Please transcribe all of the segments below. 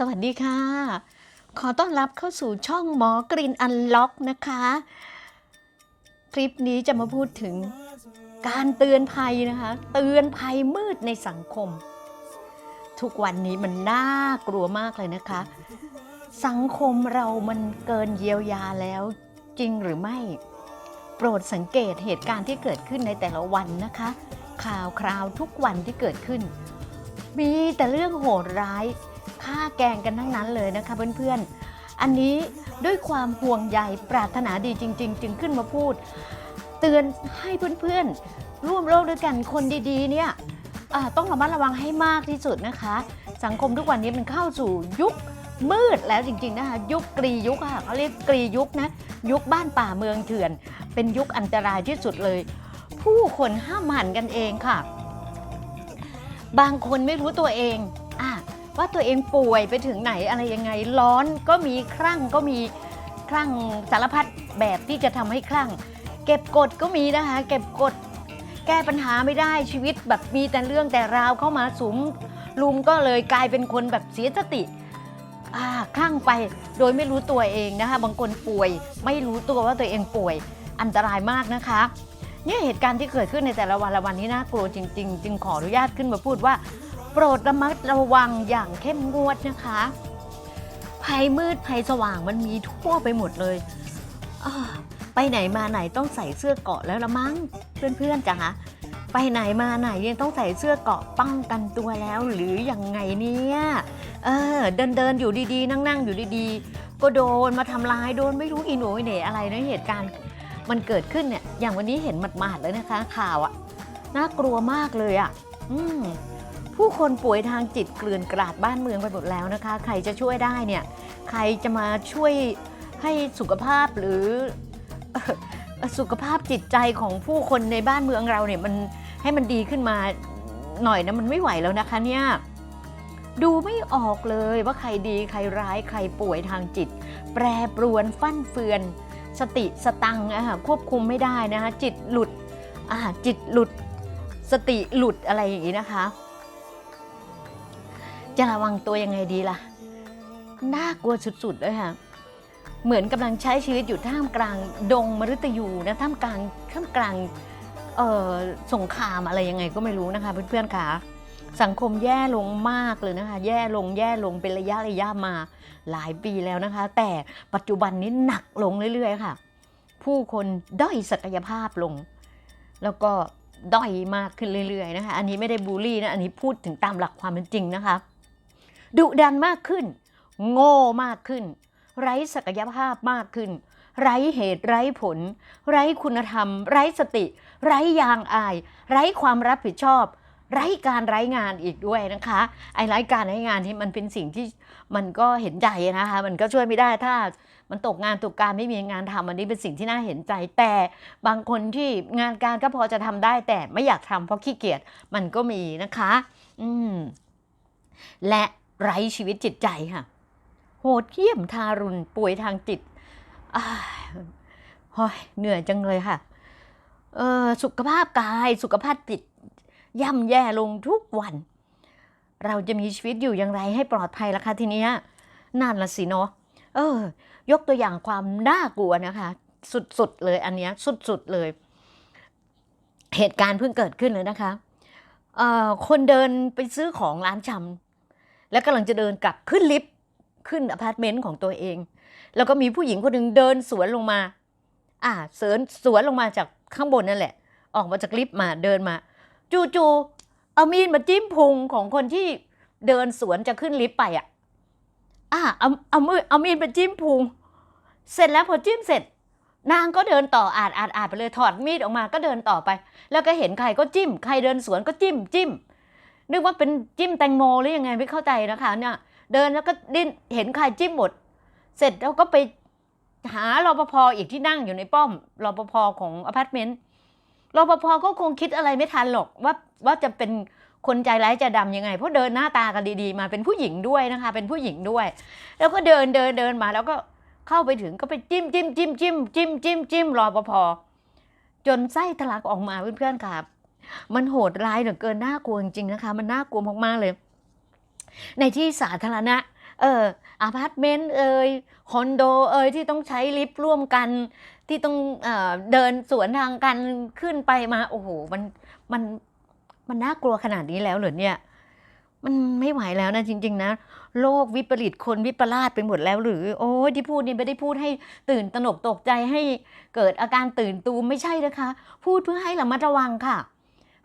สวัสดีค่ะ ขอต้อนรับเข้าสู่ช่องหมอกรีนอันล็อกนะคะ คลิปนี้จะมาพูดถึงการเตือนภัยนะคะ เตือนภัยมืดในสังคม ทุกวันนี้มันน่ากลัวมากเลยนะคะ สังคมเรามันเกินเยียวยาแล้วจริงหรือไม่ โปรดสังเกตเหตุการณ์ที่เกิดขึ้นในแต่ละวันนะคะ ข่าวคราวทุกวันที่เกิดขึ้น มีแต่เรื่องโหดร้าย ฆ่าแกงกันทั้งนั้นเลยนะคะเพื่อนๆ อันนี้ด้วยความห่วงใยปรารถนาดีจริง ๆ จึงขึ้นมาพูด เตือนให้เพื่อนๆ ร่วมโลกด้วยกันคนดีๆ เนี่ยต้องระมัดระวังให้มากที่สุดนะคะ สังคมทุกวันนี้มันเข้าสู่ยุคมืดแล้วจริงๆนะคะยุคกรียุคค่ะเขาเรียกกรียุคนะยุคบ้านป่าเมืองเถื่อน เป็นยุคอันตรายที่สุดเลย ผู้คนห้ามหันกันเองค่ะ บางคนไม่รู้ตัวเอง ว่าตัวเองป่วยไปถึงไหนอะไรยังไง ร้อนก็มีคลั่งก็มีคลั่งสารพัดแบบที่จะทำให้คลั่ง เก็บกดก็มีนะคะ เก็บกดแก้ปัญหาไม่ได้ชีวิตแบบมีแต่เรื่องแต่ราวเข้ามาสุมลุมก็เลยกลายเป็นคนแบบเสียสติอ่าคลั่งไปโดยไม่รู้ตัวเองนะคะ บางคนป่วย ไม่รู้ตัวว่าตัวเองป่วยอันตรายมากนะคะเนี่ยเหตุการณ์ที่เกิดขึ้นในแต่ละวันละวันนี้น่ากลัวจริง ๆ จึงขออนุญาตขึ้นมาพูดว่า โปรดระมัดระวังอย่างเข้มงวดนะคะภัยมืดภัยสว่างมันมีทั่วไปหมดเลยอ่าไปไหนมาไหนต้องใส่เสื้อเกราะแล้วละมั้งเพื่อนๆจ๋าไปไหนมาไหนยังต้องใส่เสื้อเกราะป้องกันตัวแล้วหรือยังไงเนี่ยเออเดินเดินอยู่ดีๆ นั่งๆ อยู่ดีๆ ก็โดนมาทำร้ายโดนไม่รู้อีโหนยเหน่อะไรนะเหตุการณ์มันเกิดขึ้นเนี่ยอย่างวันนี้เห็นหมาดๆเลยนะคะข่าวอะน่ากลัวมากเลยอะอืม ผู้คนป่วยทางจิตเกลื่อนกราดบ้านเมืองไปหมดแล้วนะคะ ใครจะช่วยได้เนี่ย ใครจะมาช่วยให้สุขภาพหรือสุขภาพจิตใจของผู้คนในบ้านเมืองเราเนี่ยมันให้มันดีขึ้นมาหน่อยนะมันไม่ไหวแล้วนะคะเนี่ยดูไม่ออกเลยว่าใครดีใครร้ายใครป่วยทางจิต แปรปรวนฟั่นเฟือน สติสตังค์อะค่ะควบคุมไม่ได้นะคะจิตหลุดอ่าจิตหลุด สติหลุดอะไรอย่างนี้นะคะ จะระวังตัวยังไงดีล่ะ น่ากลัวสุดๆเลยค่ะ เหมือนกำลังใช้ชีวิตอยู่ท่ามกลางดงมฤตยูนะท่ามกลางท่ามกลางเอ่อสงครามอะไรยังไงก็ไม่รู้นะคะเพื่อนๆค่ะสังคมแย่ลงมากเลยนะคะ แย่ลงแย่ลงเป็นระยะระยะมาหลายปีแล้วนะคะ แต่ปัจจุบันนี้หนักลงเรื่อยๆค่ะ ผู้คนด้อยศักยภาพลง แล้วก็ด้อยมากขึ้นเรื่อยๆนะคะ อันนี้ไม่ได้บูลลี่นะ อันนี้พูดถึงตามหลักความเป็นจริงนะคะ ดุดันมากขึ้น โง่มากขึ้น ไร้ศักยภาพมากขึ้น ไร้เหตุไร้ผล ไร้คุณธรรม ไร้สติ ไร้ยางอาย ไร้ความรับผิดชอบ ไร้การไร้งานอีกด้วยนะคะ ไอ้ไร้การไร้งานที่มันเป็นสิ่งที่มันก็เห็นใจนะคะ มันก็ช่วยไม่ได้ถ้ามันตกงานตกการไม่มีงานทำอันนี้เป็นสิ่งที่น่าเห็นใจ แต่บางคนที่งานการก็พอจะทำได้ แต่ไม่อยากทำเพราะขี้เกียจมันก็มีนะคะ อืมและ ไร้ชีวิตจิตใจค่ะ โหดเหี้ยมทารุณป่วยทางจิตอ้ยโอ้ยเหนื่อยจังเลยค่ะ เออสุขภาพกายสุขภาพจิต ย่ำแย่ลงทุกวัน เราจะมีชีวิตอยู่อย่างไรให้ปลอดภัยล่ะคะทีนี้นั่นละสิเนาะเออ ยกตัวอย่างความน่ากลัวนะคะ สุดๆเลยอันเนี้ยสุดๆเลย เหตุการณ์เพิ่งเกิดขึ้นเลยนะคะเอ่อคนเดินไปซื้อของร้านชำ แล้วกำลังจะเดินกลับขึ้นลิฟต์ขึ้นอพาร์ตเมนต์ของตัวเอง แล้วก็มีผู้หญิงคนหนึ่งเดินสวนลงมา อ่าเสวนสวนลงมาจากข้างบนนั่นแหละ ออกมาจากลิฟต์มาเดินมา จู่ๆเอามีดมาจิ้มพุงของคนที่เดินสวนจะขึ้นลิฟต์ไปอะอ่าเอาเอามือเอามีดมาจิ้มพุง เสร็จแล้วพอจิ้มเสร็จ นางก็เดินต่ออาดอาดอาดไปเลยถอดมีดออกมาก็เดินต่อไป แล้วก็เห็นใครก็จิ้ม ใครเดินสวนก็จิ้มจิ้ม นึกว่าเป็นจิ้มแตงโมหรือยังไงไม่เข้าใจนะคะเนี่ยเดินแล้วก็ดิ้นเห็นใครจิ้มหมด เสร็จแล้วก็ไปหารปภอีกที่นั่งอยู่ในป้อมรปภของอพาร์ตเมนต์รปภก็คงคิดอะไรไม่ทันหรอกว่าว่าจะเป็นคนใจร้ายใจดำยังไง เพราะเดินหน้าตากันดีๆ มาเป็นผู้หญิงด้วยนะคะ เป็นผู้หญิงด้วย แล้วก็เดินเดินเดินมาแล้วก็เข้าไปถึงก็ไปจิ้มจิ้มจิ้มจิ้มจิ้มจิ้มจิ้มรปภจนไส้ทะลักออกมาเพื่อนๆครับ มันโหดร้ายเหลือเกินน่ากลัวจริงๆนะคะ มันน่ากลัวมากๆเลย ในที่สาธารณะ เอออาพาร์ตเมนต์เอ่ยคอนโดเอ่ยที่ต้องใช้ลิฟต์ร่วมกัน ที่ต้องเออเดินสวนทางกันขึ้นไปมาโอ้โหมันมันมันน่ากลัวขนาดนี้แล้วเหรอเนี่ย มันไม่ไหวแล้วนะจริง ๆ นะโลกวิปริตคนวิปลาสไปหมดแล้วหรือ โอ้ยที่พูดนี่ไม่ได้พูดให้ตื่นตระหนกตกใจให้เกิดอาการตื่นตูมไม่ใช่นะคะ พูดเพื่อให้ระมัดระวังค่ะ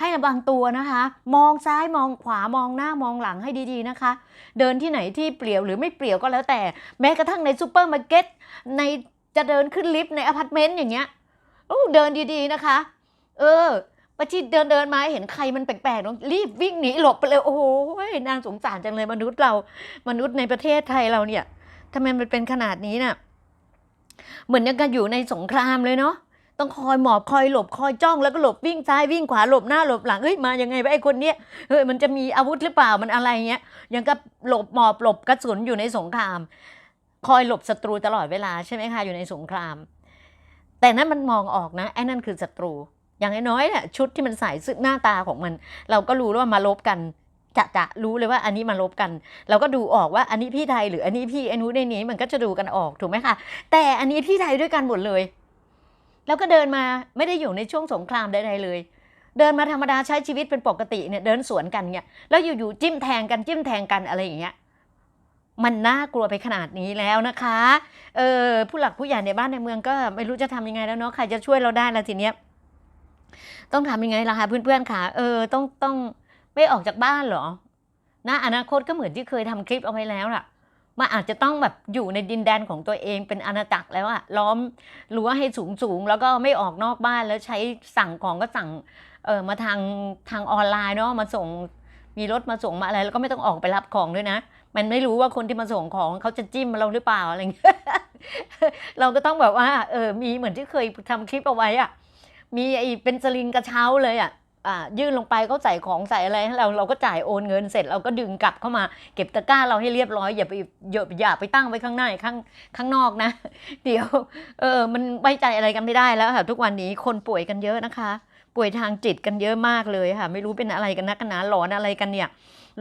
ให้ระวังตัวนะคะ มองซ้ายมองขวามองหน้ามองหลังให้ดีๆนะคะ เดินที่ไหนที่เปลี่ยวหรือไม่เปลี่ยวก็แล้วแต่ แม้กระทั่งในซูเปอร์มาร์เก็ตในจะเดินขึ้นลิฟต์ในอพาร์ตเมนต์อย่างเงี้ยโอ้เดินดีๆนะคะ เออปะชิดเดินเดินมาเห็นใครมันแปลกๆต้องรีบวิ่งหนีหลบไปเลยโอ้โหนางสงสารจังเลยมนุษย์เรา มนุษย์ในประเทศไทยเราเนี่ยทำไมมันเป็นขนาดนี้น่ะเหมือนยังกันอยู่ในสงครามเลยเนาะ ต้องคอยหมอบคอยหลบคอยจ้องแล้วก็หลบวิ่งซ้ายวิ่งขวาหลบหน้าหลบหลังเฮ้ยมายังไงวะไอ้คนเนี้ยเฮ้ยมันจะมีอาวุธหรือเปล่ามันอะไรเงี้ยยังกับหลบหมอบหลบกระสุนอยู่ในสงคราม คอยหลบศัตรูตลอดเวลาใช่ไหมคะอยู่ในสงคราม แต่นั้นมันมองออกนะไอ้นั่นคือศัตรู อย่างน้อยเนี่ยชุดที่มันใส่ซึ่งหน้าตาของมัน เราก็รู้ว่ามาลบกันจะจะรู้เลยว่าอันนี้มาลบกัน เราก็ดูออกว่าอันนี้พี่ไทยหรืออันนี้พี่ไอ้นู้นในนี้มันก็จะดูกันออกถูกไหมคะแต่อันนี้พี่ไทยด้วยกันหมดเลย แล้วก็เดินมาไม่ได้อยู่ในช่วงสงครามใดๆเลย เดินมาธรรมดาใช้ชีวิตเป็นปกติเนี่ยเดินสวนกันเนี่ยแล้วอยู่ๆจิ้มแทงกันจิ้มแทงกันอะไรอย่างเงี้ยมันน่ากลัวไปขนาดนี้แล้วนะคะเออผู้หลักผู้ใหญ่ในบ้านในเมืองก็ไม่รู้จะทำยังไงแล้วเนาะใครจะช่วยเราได้ละทีเนี้ยต้องทำยังไงล่ะคะเพื่อนๆค่ะเออต้องต้องไม่ออกจากบ้านเหรอนะอนาคตก็เหมือนที่เคยทำคลิปเอาไว้แล้วล่ะ มันอาจจะต้องแบบอยู่ในดินแดนของตัวเองเป็นอาณาจักรแล้วอะล้อมรั้วให้สูงสูงๆแล้วก็ไม่ออกนอกบ้านแล้วใช้สั่งของก็สั่งเออมาทางทางออนไลน์เนาะมาส่งมีรถมาส่งมาอะไร แล้วก็ไม่ต้องออกไปรับของด้วยนะ มันไม่รู้ว่าคนที่มาส่งของเขาจะจิ้มเราหรือเปล่าอะไรเงี้ยเราก็ต้องแบบว่าเออมีเหมือนที่เคยทำคลิปเอาไว้อะมีไอ้เป็นสลิงกระเช้าเลยอะ ยื่นลงไปเขาใส่ของใส่อะไรให้เราเราก็จ่ายโอนเงินเสร็จเราก็ดึงกลับเข้ามา เก็บตะกร้าเราให้เรียบร้อยอย่าไปอย่าอย่าไปตั้งไว้ข้างในข้างข้างนอกนะ เดี๋ยวเออมันไว้ใจอะไรกันไม่ได้แล้วค่ะทุกวันนี้คนป่วยกันเยอะนะคะ ป่วยทางจิตกันเยอะมากเลยค่ะ ไม่รู้เป็นอะไรกันนักกันหนาหลอนอะไรกันเนี่ย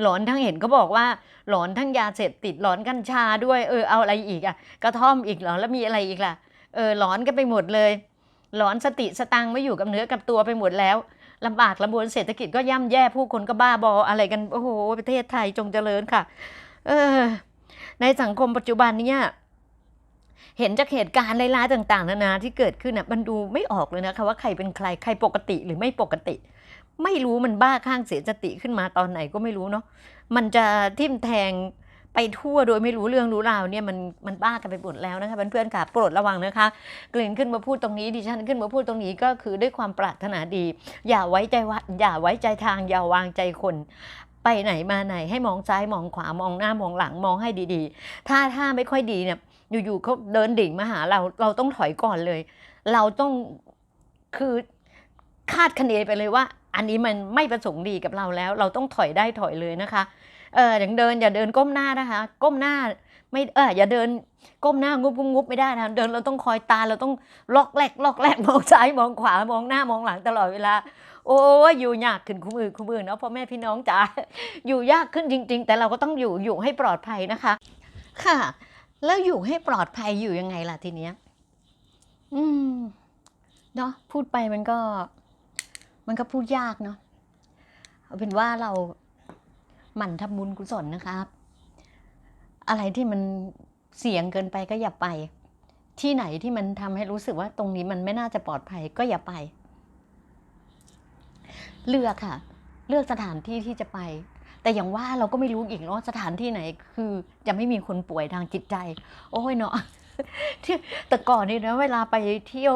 หลอนทั้งเห็นเขาบอกว่า หลอนทั้งยาเสพติดหลอนกัญชาด้วยเออเอาอะไรอีกอะกระท่อมอีกเหรอแล้วมีอะไรอีกล่ะเออหลอนกันไปหมดเลย หลอนสติสตังไม่อยู่กับเนื้อกับตัวไปหมดแล้ว ลำบากลำบนเศรษฐกิจก็ย่ำแย่ผู้คนก็บ้าบออะไรกัน โอ้โห ประเทศไทยจงเจริญค่ะ เออ ในสังคมปัจจุบันเนี่ยเห็นจากเหตุการณ์ร้ายๆต่าง ๆ นานาที่เกิดขึ้นน่ะมันดูไม่ออกเลยนะคะว่าใครเป็นใครใครปกติหรือไม่ปกติ ไม่รู้มันบ้าข้างเสียสติขึ้นมาตอนไหนก็ไม่รู้เนาะมันจะทิ่มแทง ไปทั่วโดยไม่รู้เรื่องรู้ราวเนี่ยมันมันบ้ากันไปหมดแล้วนะคะเพื่อนๆค่ะโปรดระวังนะคะกลิ่นขึ้นมาพูดตรงนี้ดิฉันขึ้นมาพูดตรงนี้ก็คือด้วยความปรารถนาดี อย่าไว้ใจว่าอย่าไว้ใจทาง อย่าวางใจคนไปไหนมาไหนให้มองซ้ายมองขวามองหน้ามองหลังมองให้ดีๆ ถ้าถ้าไม่ค่อยดีเนี่ยอยู่ๆเขาเดินดิ่งมาหาเราเราต้องถอยก่อนเลย เราต้องคือคาดคะเนไปเลยว่า อันนี้มันไม่ประสงค์ดีกับเราแล้ว เราต้องถอยได้ถอยเลยนะคะ เอออย่างเดินอย่าเดินก้มหน้านะคะ ก้มหน้าไม่เอออย่าเดินก้มหน้างุบงุบไม่ได้นะเดินเราต้องคอยตาเราต้องล็อกแรกล็อกแรกมองซ้ายมองขวามองหน้ามองหลังตลอดเวลา โอ้ยอยู่ยากขึ้นคุ้มือคุ้มือเนาะพ่อแม่พี่น้องจ๋าอยู่ยากขึ้นจริง ๆ แต่เราก็ต้องอยู่อยู่ให้ปลอดภัยนะคะ ค่ะ แล้วอยู่ให้ปลอดภัยอยู่ยังไงล่ะทีเนี้ย อืมเนาะพูดไปมันก็ มันก็พูดยากเนาะเอาเป็นว่าเรา หมั่นทำบุญกุศลนะครับ อะไรที่มันเสี่ยงเกินไปก็อย่าไป ที่ไหนที่มันทำให้รู้สึกว่าตรงนี้มันไม่น่าจะปลอดภัยก็อย่าไป เลือกค่ะ เลือกสถานที่ที่จะไป แต่อย่างว่าเราก็ไม่รู้อีกเนาะสถานที่ไหน คือจะไม่มีคนป่วยทางจิตใจ โอ้ยเนาะที่แต่ก่อนนี่นะเวลาไปเที่ยว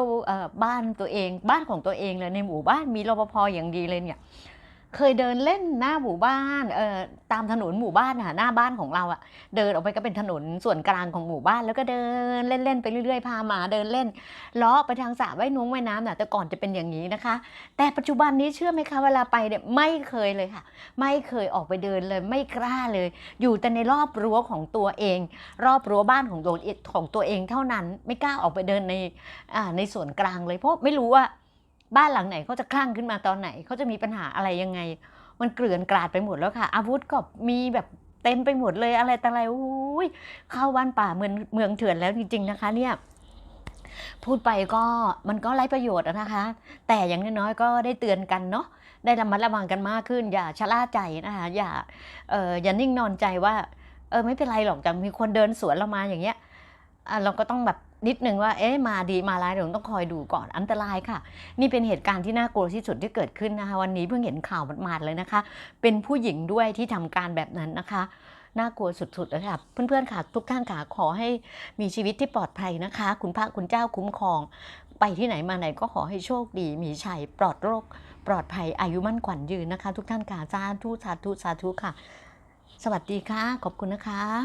บ้านตัวเอง บ้านของตัวเองเลยในหมู่บ้านมีรปภอย่างดีเลยเนี่ย เคยเดินเล่นหน้าหมู่บ้านเอ่อตามถนนหมู่บ้านน่ะหน้าบ้านของเราอะเดินออกไปก็เป็นถนนส่วนกลางของหมู่บ้านแล้วก็เดินเล่นๆไปเรื่อยๆพาหมาเดินเล่นล้อไปทางสระว่ายน้งว่ายน้ำน่ะแต่ก่อนจะเป็นอย่างนี้นะคะ แต่ปัจจุบันนี้เชื่อไหมคะเวลาไปเนี่ยไม่เคยเลยค่ะ ไม่เคยออกไปเดินเลยไม่กล้าเลย อยู่แต่ในรอบรั้วของตัวเอง รอบรั้วบ้านของตัวของตัวเองเท่านั้นไม่กล้าออกไปเดินในอ่าในส่วนกลางเลยเพราะไม่รู้ว่า บ้านหลังไหนเขาจะคลั่งขึ้นมาตอนไหนเขาจะมีปัญหาอะไรยังไง มันเกลื่อนกลาดไปหมดแล้วค่ะ อาวุธก็มีแบบเต็มไปหมดเลยอะไรแต่อะไรอุ้ยเข้าบ้านป่าเมืองเมืองเถื่อนแล้วจริงๆนะคะเนี่ยพูดไปก็มันก็ไร้ประโยชน์นะคะ แต่อย่างน้อยๆก็ได้เตือนกันเนาะได้ระมัดระวังกันมากขึ้น อย่าชะล่าใจนะคะอย่าเอออย่านิ่งนอนใจว่าเออไม่เป็นไรหรอกแต่มีคนเดินสวนเรามาอย่างเงี้ยเราก็ต้องแบบ นิดนึงว่าเอ๊ะมาดีมาร้ายเดี๋ยวต้องคอยดูก่อนอันตรายค่ะ นี่เป็นเหตุการณ์ที่น่ากลัวที่สุดที่เกิดขึ้นนะคะวันนี้เพิ่งเห็นข่าวมาดๆเลยนะคะ เป็นผู้หญิงด้วยที่ทำการแบบนั้นนะคะน่ากลัวสุดๆเลยค่ะเพื่อนๆค่ะทุกท่านค่ะขอให้มีชีวิตที่ปลอดภัยนะคะ คุณพระคุณเจ้าคุ้มครอง ไปที่ไหนมาไหนก็ขอให้โชคดี มีชัยปลอดโรค ปลอดภัยอายุมั่นขวัญยืนนะคะ ทุกท่านค่ะสาธุสาธุสาธุค่ะ สวัสดีค่ะ ขอบคุณนะคะ